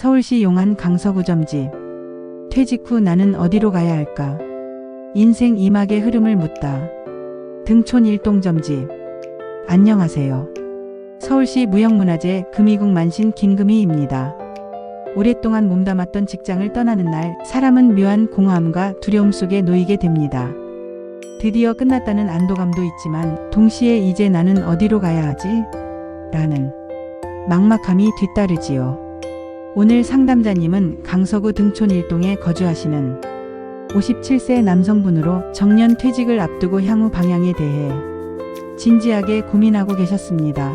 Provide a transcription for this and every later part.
서울시 용안 강서구점집. 퇴직 후 나는 어디로 가야 할까? 인생 이막의 흐름을 묻다. 등촌 일동점집. 안녕하세요. 서울시 무형문화재 금이국 만신 김금희입니다. 오랫동안 몸담았던 직장을 떠나는 날, 사람은 묘한 공허함과 두려움 속에 놓이게 됩니다. 드디어 끝났다는 안도감도 있지만, 동시에 이제 나는 어디로 가야 하지? 라는 막막함이 뒤따르지요. 오늘 상담자님은 강서구 등촌 일동에 거주하시는 57세 남성분으로 정년 퇴직을 앞두고 향후 방향에 대해 진지하게 고민하고 계셨습니다.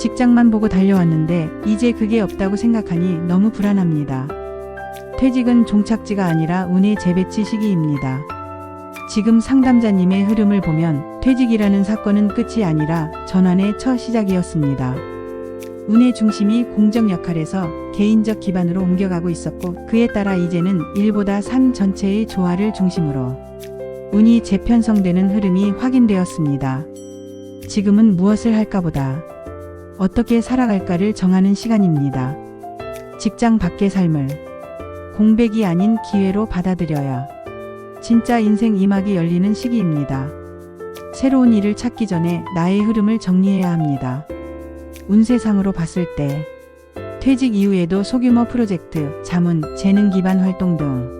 직장만 보고 달려왔는데 이제 그게 없다고 생각하니 너무 불안합니다. 퇴직은 종착지가 아니라 운의 재배치 시기입니다. 지금 상담자님의 흐름을 보면 퇴직이라는 사건은 끝이 아니라 전환의 첫 시작이었습니다. 운의 중심이 공적 역할에서 개인적 기반으로 옮겨가고 있었고 그에 따라 이제는 일보다 삶 전체의 조화를 중심으로 운이 재편성되는 흐름이 확인되었습니다. 지금은 무엇을 할까 보다 어떻게 살아갈까를 정하는 시간입니다. 직장 밖의 삶을 공백이 아닌 기회로 받아들여야 진짜 인생 이막이 열리는 시기입니다. 새로운 일을 찾기 전에 나의 흐름을 정리해야 합니다. 운세상으로 봤을 때 퇴직 이후에도 소규모 프로젝트, 자문, 재능 기반 활동 등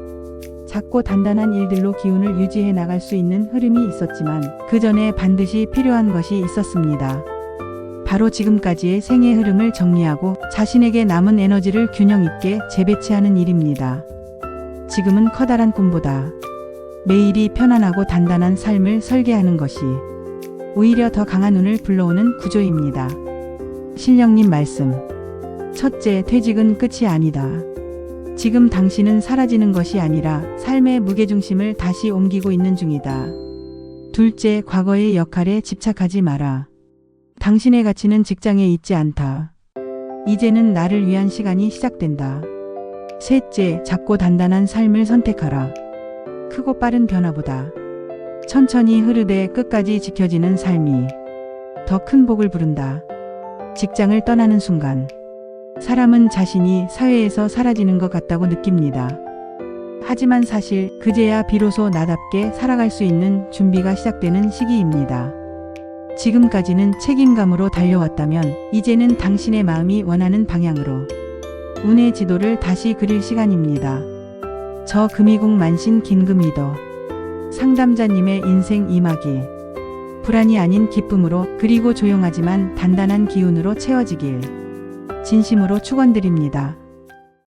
작고 단단한 일들로 기운을 유지해 나갈 수 있는 흐름이 있었지만 그 전에 반드시 필요한 것이 있었습니다. 바로 지금까지의 생의 흐름을 정리하고 자신에게 남은 에너지를 균형 있게 재배치하는 일입니다. 지금은 커다란 꿈보다 매일이 편안하고 단단한 삶을 설계하는 것이 오히려 더 강한 운을 불러오는 구조입니다. 신령님 말씀. 첫째, 퇴직은 끝이 아니다. 지금 당신은 사라지는 것이 아니라 삶의 무게중심을 다시 옮기고 있는 중이다. 둘째, 과거의 역할에 집착하지 마라. 당신의 가치는 직장에 있지 않다. 이제는 나를 위한 시간이 시작된다. 셋째, 작고 단단한 삶을 선택하라. 크고 빠른 변화보다 천천히 흐르되 끝까지 지켜지는 삶이 더 큰 복을 부른다. 직장을 떠나는 순간 사람은 자신이 사회에서 사라지는 것 같다고 느낍니다. 하지만 사실 그제야 비로소 나답게 살아갈 수 있는 준비가 시작되는 시기입니다. 지금까지는 책임감으로 달려왔다면 이제는 당신의 마음이 원하는 방향으로 운의 지도를 다시 그릴 시간입니다. 저 금이국 만신 긴금이도 상담자님의 인생 이막이 불안이 아닌 기쁨으로 그리고 조용하지만 단단한 기운으로 채워지길 진심으로 축원드립니다.